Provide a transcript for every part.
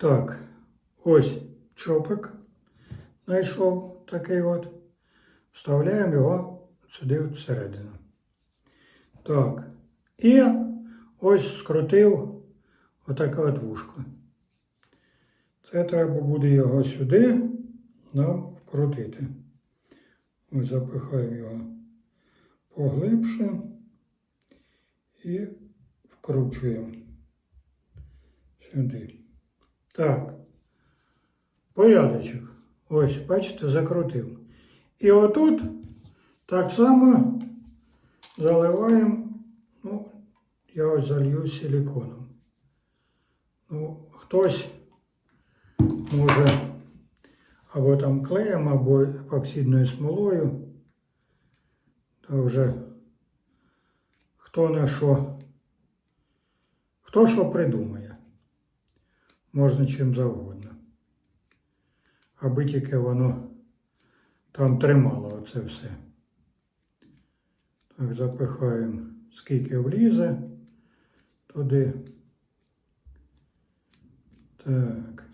Так, ось чопик знайшов такий от. Вставляємо його сюди всередину. Так. І ось скрутив отаке от вушко. Це треба буде його сюди нам вкрутити. Ось запихаємо його поглибше і вкручуємо сюди. Так. Порядочок. Ось, бачите, закрутив. І отут так само заливаємо, ну, я ось залью силиконом. Ну, хтось може або там клеєм, або епоксидною смолою. То вже хто на що, хто що придумає. Можна чим завгодно. Аби тільки воно там тримало оце все. Так, запихаємо, скільки влізе туди. Так.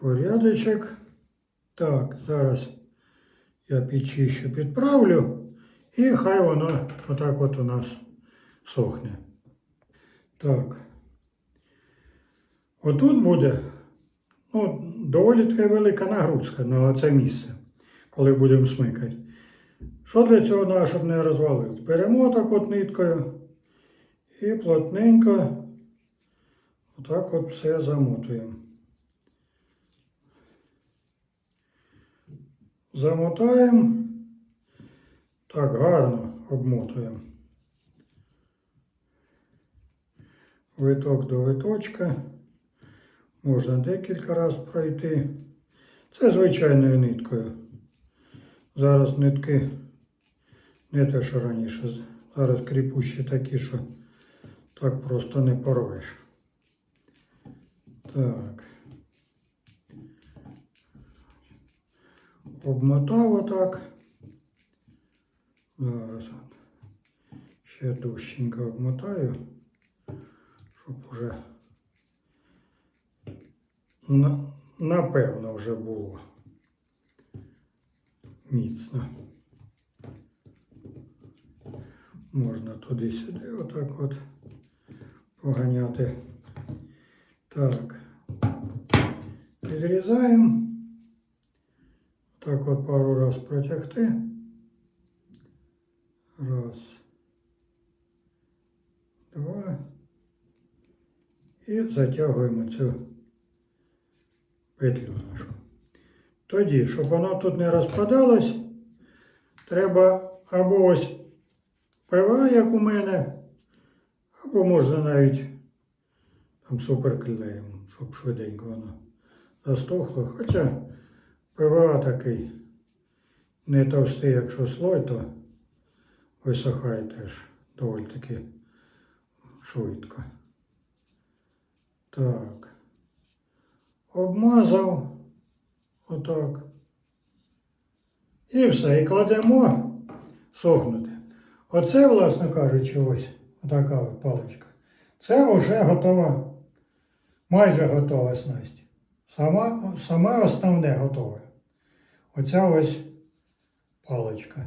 Порядочок. Так, зараз я підчищу, підправлю, і хай воно отак от у нас сохне. Так. Отут буде ну, доволі така велика нагрузка на це місце, коли будемо смикати. Що для цього треба, щоб не розвалилось? Беремо так от ниткою і плотненько отак от все замотуємо. Замотаємо, так гарно обмотуємо. Виток до виточка. Можна декілька разів пройти. Це звичайною ниткою. Зараз нитки не те, що раніше. Зараз кріпущі такі, що так просто не порвеш. Так. Обмотав отак. Зараз ще дужченько обмотаю, щоб на, напевно вже було міцно. Можна туди-сюди отак от поганяти. Так. Відрізаємо. Так от пару раз протягти. Раз. Два. І затягуємо цю петлю нашу. Тоді, щоб воно тут не розпадалось, треба або ось ПВА, як у мене, або можна навіть там суперклеєм, щоб швиденько воно застохло. Хоча ПВА такий не товстий, якщо слой, то висохає теж доволі таки швидко. Так. Обмазав отак. І все. І кладемо сохнути. Оце, власне кажучи, ось така паличка. Це вже готова, майже готова снасть. Сама, саме основне готове. Оця ось паличка.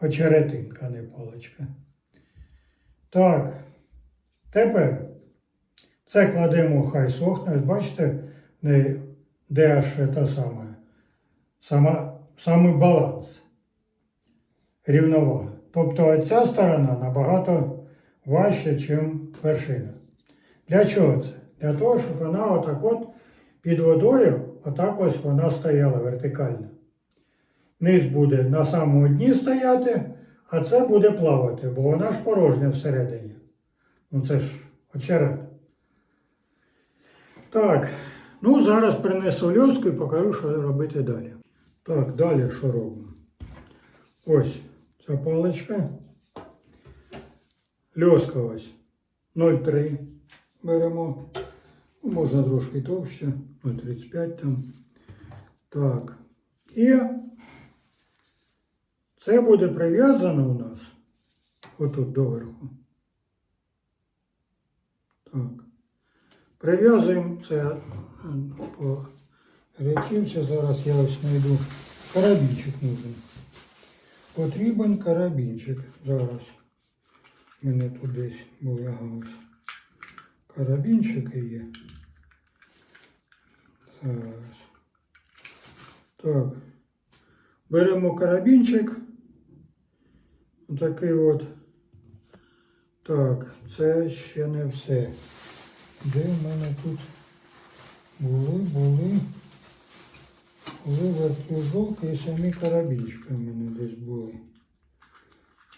Очеретинка, не паличка. Так. Тепер це кладемо хай сохне. Бачите, де аж та саме. Сама, саме баланс. Рівновага. Тобто ця сторона набагато важча, ніж вершина. Для чого це? Для того, щоб вона отак от під водою, отак ось вона стояла вертикально. Низ буде на самому дні стояти, а це буде плавати, бо вона ж порожня всередині. Ну це ж очерет. Так, ну зараз принесу льоску і покажу, що робити далі. Так, далі що робимо? Ось ця паличка. Льоска ось 0,3 беремо. Ну, можна трошки товще, 0,35 там. Так. І це буде прив'язано у нас отут доверху. Так. Прив'язуємо це е, по. Зараз я ось знайду карабінчик нужен. Потрібен карабінчик. Зараз. У мене тут десь був ось. Карабінчики є. Зараз. Так. Беремо карабінчик. Отакий от. Так, це ще не все. Де в мене тут були, були, були вертлюжок і самі карабінчики в мене десь були.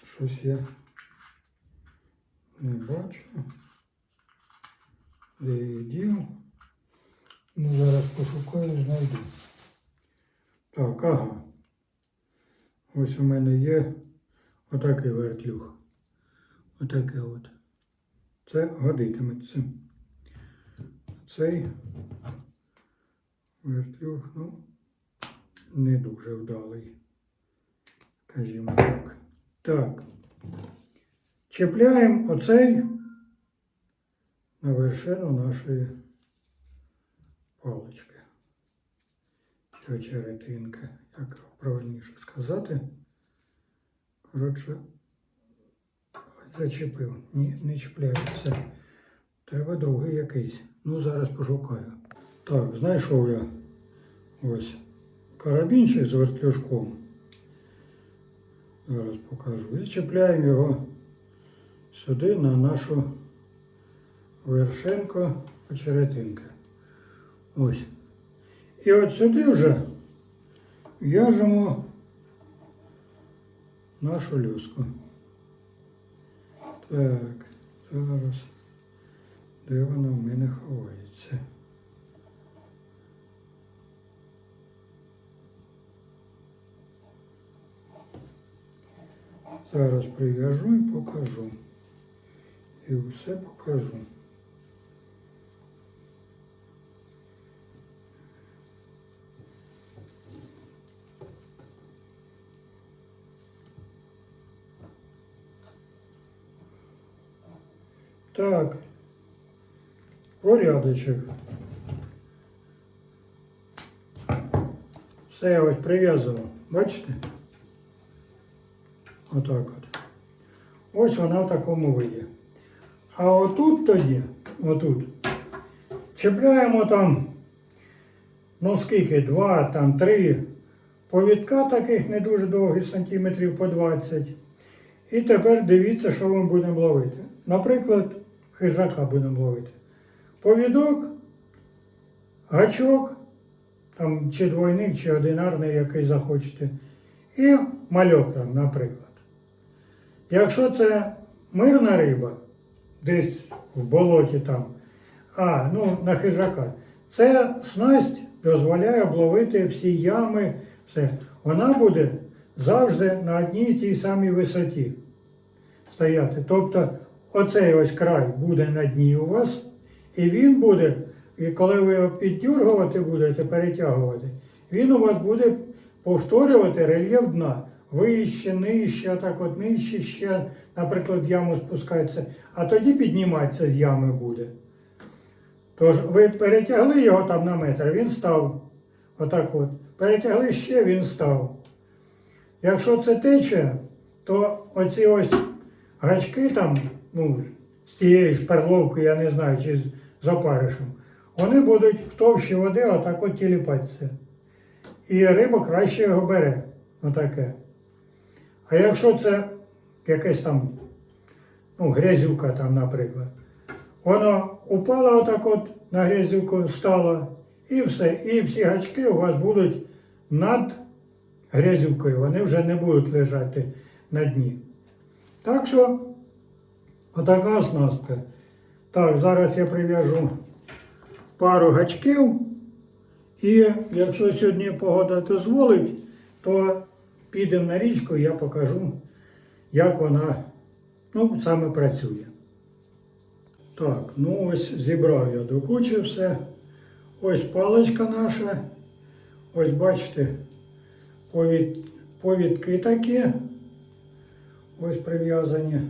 Щось я не бачу. Де їх дів? Ну, зараз пошукаю, знайду. Так, ага. Ось у мене є отакий вертлюг. Отаке от. Це годитиметься. Цей вертлюг, ну, не дуже вдалий. Скажімо так. Так. Чіпляємо оцей на вершину нашої палички. Чи очеретинки, як правильніше сказати. Коротше, зачепив. Ні, не чіпляється. Треба другий якийсь. Ну, зараз пошукаю. Так, знайшов я ось карабінчик з вертлюжком. Зараз покажу. І чіпляємо його сюди на нашу вершинку очеретинки. Ось. І от сюди вже в'яжемо нашу люску. Так, зараз. Де вона в мене ховається? Зараз прив'яжу і покажу. І все покажу. Так. Порядочок. Все я ось прив'язував. Бачите? Отак от. Ось вона в такому виді. А отут тоді, отут, чіпляємо там, ну скільки, два, там, три повідка таких не дуже довгих, сантиметрів по 20. І тепер дивіться, що ми будемо ловити. Наприклад, хижака будемо ловити. Повідок, гачок, там чи двойник, чи одинарний, який захочете, і мальок там, наприклад. Якщо це мирна риба, десь в болоті там, а, ну, на хижака, це снасть дозволяє обловити всі ями, все. Вона буде завжди на одній і тій самій висоті стояти. Тобто оцей ось край буде на дні у вас, і він буде, і коли ви його піддюргувати будете, перетягувати, він у вас буде повторювати рельєф дна. Вище, нижче, отак от нижче ще, наприклад, в яму спускається, а тоді підніматися з ями буде. Тож ви перетягли його там на метр, він став. Отак от. Перетягли ще, він став. Якщо це тече, то оці ось гачки там, ну, з тієї ж перловки, я не знаю, чи з опаришем, вони будуть в товщі води отак от тіліпатися. І риба краще його бере. Отаке. А якщо це якесь там, ну, грязюка там, наприклад, воно упало отак от на грязюку, стало, і все. І всі гачки у вас будуть над грязюкою, вони вже не будуть лежати на дні. Так що, отака оснастка. Так, зараз я прив'яжу пару гачків. І якщо сьогодні погода дозволить, то підемо на річку, я покажу, як вона ну, саме працює. Так, ну ось зібрав я до кучі все. Ось паличка наша. Ось бачите, повід, повідки такі. Ось прив'язані.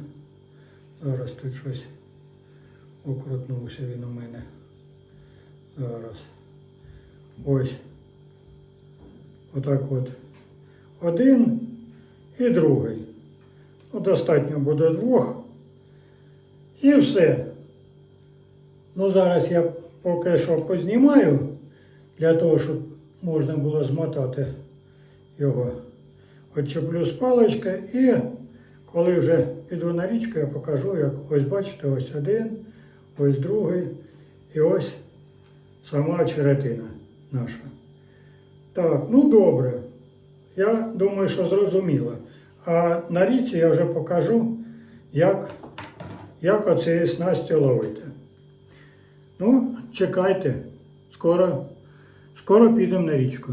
Зараз тут щось Укрутнувся він у мене. Зараз. Ось. Отак от. Один і другий. Ну, достатньо буде двох. І все. Ну, зараз я поки що познімаю, для того, щоб можна було змотати його. Отчеплю з палички і коли вже піду на річку, я покажу, як ось бачите, ось один, ось другий і ось сама черетина наша. Так, ну добре. Я думаю, що зрозуміло. А на річці я вже покажу, як, як оцієї снасті ловити. Ну, чекайте, скоро, скоро підемо на річку.